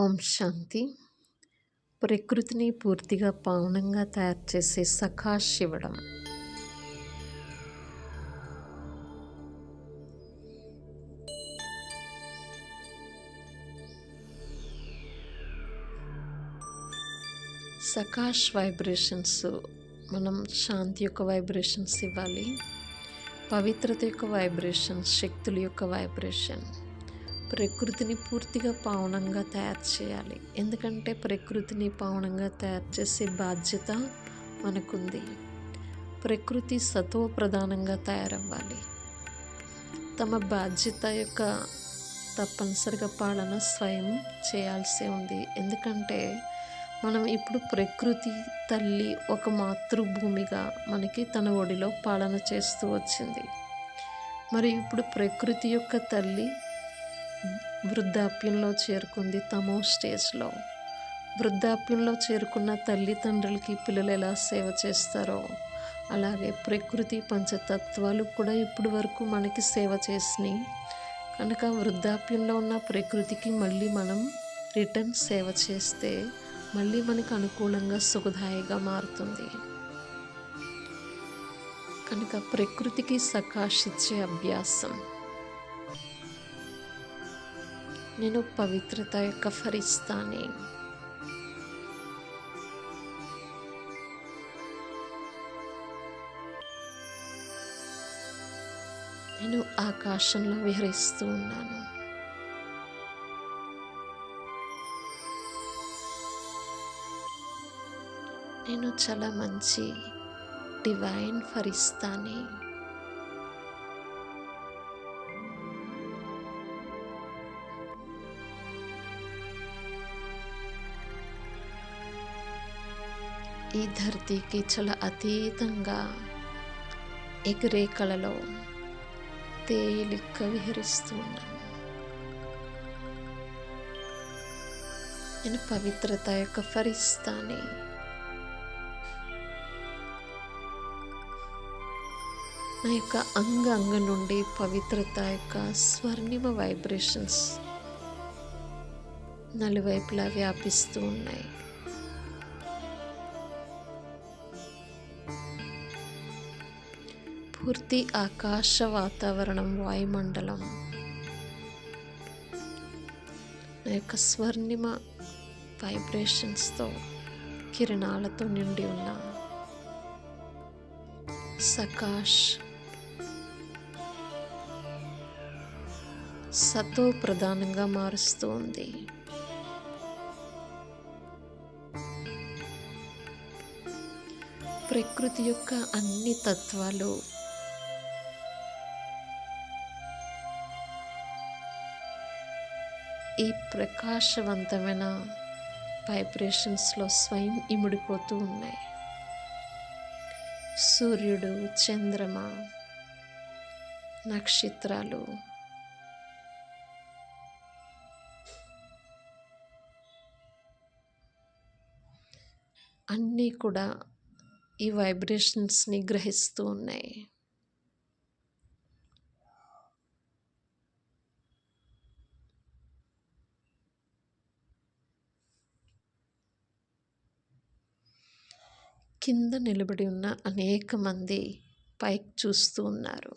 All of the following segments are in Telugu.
ఓం శాంతి. ప్రకృతిని పూర్తిగా పావనంగా తయారు చేసే సఖా శివడం. సకాష్ వైబ్రేషన్స్ మనం శాంతి యొక్క వైబ్రేషన్స్ ఇవ్వాలి. పవిత్రత యొక్క వైబ్రేషన్స్ శక్తుల యొక్క వైబ్రేషన్. ప్రకృతిని పూర్తిగా పావనంగా తయారు చేయాలి. ఎందుకంటే ప్రకృతిని పావనంగా తయారు చేసే బాధ్యత మనకుంది. ప్రకృతి సత్వ ప్రధానంగా తయారవ్వాలి. తమ బాధ్యత యొక్క తప్పనిసరిగా పాలన స్వయం చేయాల్సి ఉంది. ఎందుకంటే మనం ఇప్పుడు ప్రకృతి తల్లి ఒక మాతృభూమిగా మనకి తన ఒడిలో పాలన చేస్తూ వచ్చింది. మరి ఇప్పుడు ప్రకృతి యొక్క తల్లి వృద్ధాప్యంలో చేరుకుంది తమో స్టేజ్లో. వృద్ధాప్యంలో చేరుకున్న తల్లిదండ్రులకి పిల్లలు ఎలా సేవ చేస్తారో అలాగే ప్రకృతి పంచతత్వాలు కూడా ఇప్పటి వరకు మనకి సేవ చేసినాయి. కనుక వృద్ధాప్యంలో ఉన్న ప్రకృతికి మళ్ళీ మనం రిటర్న్ సేవ చేస్తే మళ్ళీ మనకు అనుకూలంగా సుఖదాయిగా మారుతుంది. కనుక ప్రకృతికి సకాశిచ్చే అభ్యాసం. నేను పవిత్రత యొక్క ఫరిస్తానే. నేను ఆకాశంలో విహరిస్తూ ఉన్నాను. నేను చాలా మంచి డివైన్ ఫరిస్తానే. ఈ ధరతీకి చాలా అతీతంగా ఎగిరే కళలో తేలిక విహరిస్తూ ఉన్నాను. నేను పవిత్రత యొక్క ఫరిస్తాని. నా యొక్క అంగ అంగ నుండి పవిత్రత యొక్క స్వర్ణిమ వైబ్రేషన్స్ నలువైపులా వ్యాపిస్తూ ఉన్నాయి. పూర్తి ఆకాశ వాతావరణం వాయుమండలం. నా యొక్క స్వర్ణిమ వైబ్రేషన్స్తో కిరణాలతో నిండి ఉన్న సకాష్ సతో ప్రధానంగా మారుస్తూ ఉంది. ప్రకృతి యొక్క అన్ని తత్వాలు ఈ ప్రకాశవంతమైన వైబ్రేషన్స్లో స్వయం ఇముడిపోతూ ఉన్నాయి. సూర్యుడు చంద్రమ నక్షత్రాలు. అన్నీ కూడా ఈ వైబ్రేషన్స్ని గ్రహిస్తూ ఉన్నాయి. కింద నిలబడి ఉన్న అనేక మంది పైకి చూస్తూ ఉన్నారు.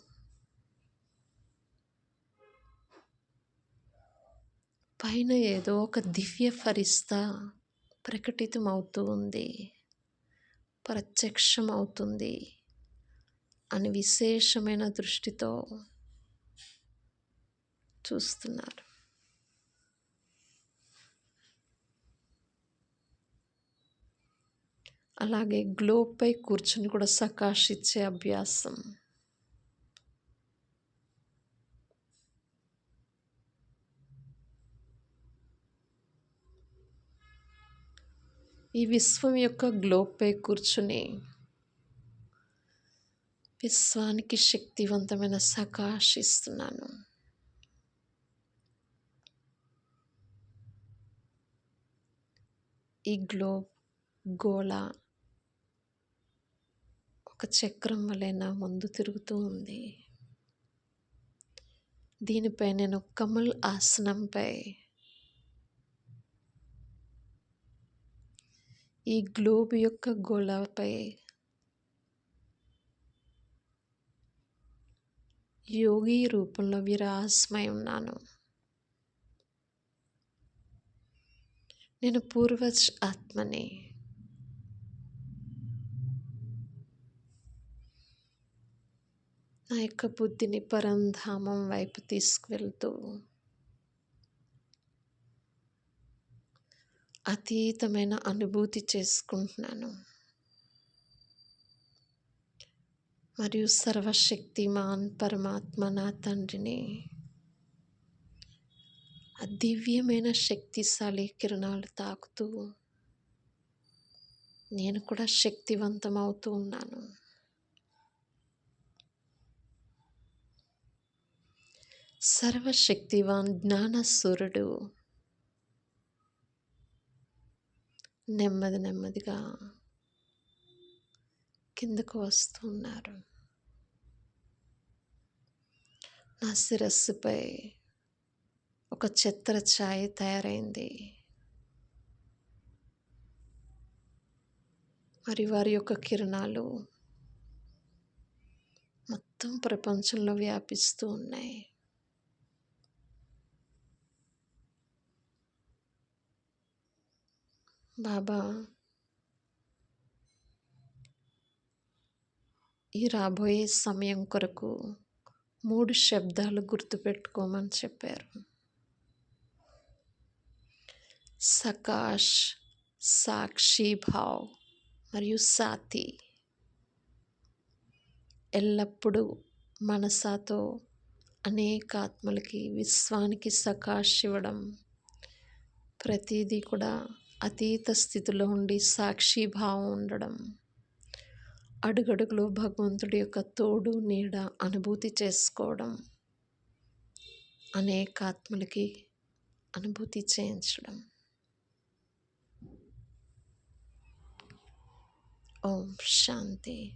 పైన ఏదో ఒక దివ్య ఫరిస్తా ప్రకటితమవుతూ ఉంది. ప్రత్యక్షమవుతుంది అని విశేషమైన దృష్టితో చూస్తున్నారు. అలాగే గ్లోబ్పై కూర్చుని కూడా సకాశిచ్చే అభ్యాసం. ఈ విశ్వం యొక్క గ్లోబ్పై కూర్చుని విశ్వానికి శక్తివంతమైన సకాశిస్తున్నాను. ఈ గ్లోబ్ గోళ ఒక చక్రం వలె నా ముందు తిరుగుతూ ఉంది. దీనిపై నేను కమల్ ఆసనంపై ఈ గ్లోబ్ యొక్క గోళపై యోగి రూపంలో విరాసమై ఉన్నాను. నేను పూర్వజ్ ఆత్మని నా యొక్క బుద్ధిని పరంధామం వైపు తీసుకువెళ్తూ అతీతమైన అనుభూతి చేసుకుంటున్నాను. మరియు సర్వశక్తిమాన్ పరమాత్మ నా తండ్రిని ఆ దివ్యమైన శక్తిశాలి కిరణాలు తాకుతూ నేను కూడా శక్తివంతం అవుతూ ఉన్నాను. సర్వశక్తివాన్ జ్ఞానసూరుడు. నెమ్మది నెమ్మదిగా కిందకు వస్తున్నారు నా శిరస్సుపై ఒక చిత్ర ఛాయ తయారైంది. మరి వారి యొక్క కిరణాలు మొత్తం ప్రపంచంలో వ్యాపిస్తూ ఉన్నాయి. బాబా ఈ రాబోయే సమయం కొరకు మూడు శబ్దాలు గుర్తుపెట్టుకోమని చెప్పారు. సకాష్ సాక్షి భావ్ మరియు సాతి ఎల్లప్పుడూ మనసాతో అనేక ఆత్మలకి విశ్వానికి సకాష్ ఇవ్వడం ప్రతిదీ కూడా అతీత స్థితిలో ఉండి సాక్షిభావం ఉండడం. అడుగడుగులో భగవంతుడి యొక్క తోడు నీడ అనుభూతి చేసుకోవడం. అనేక ఆత్మలకి అనుభూతి చేయించడం. ఓం శాంతి.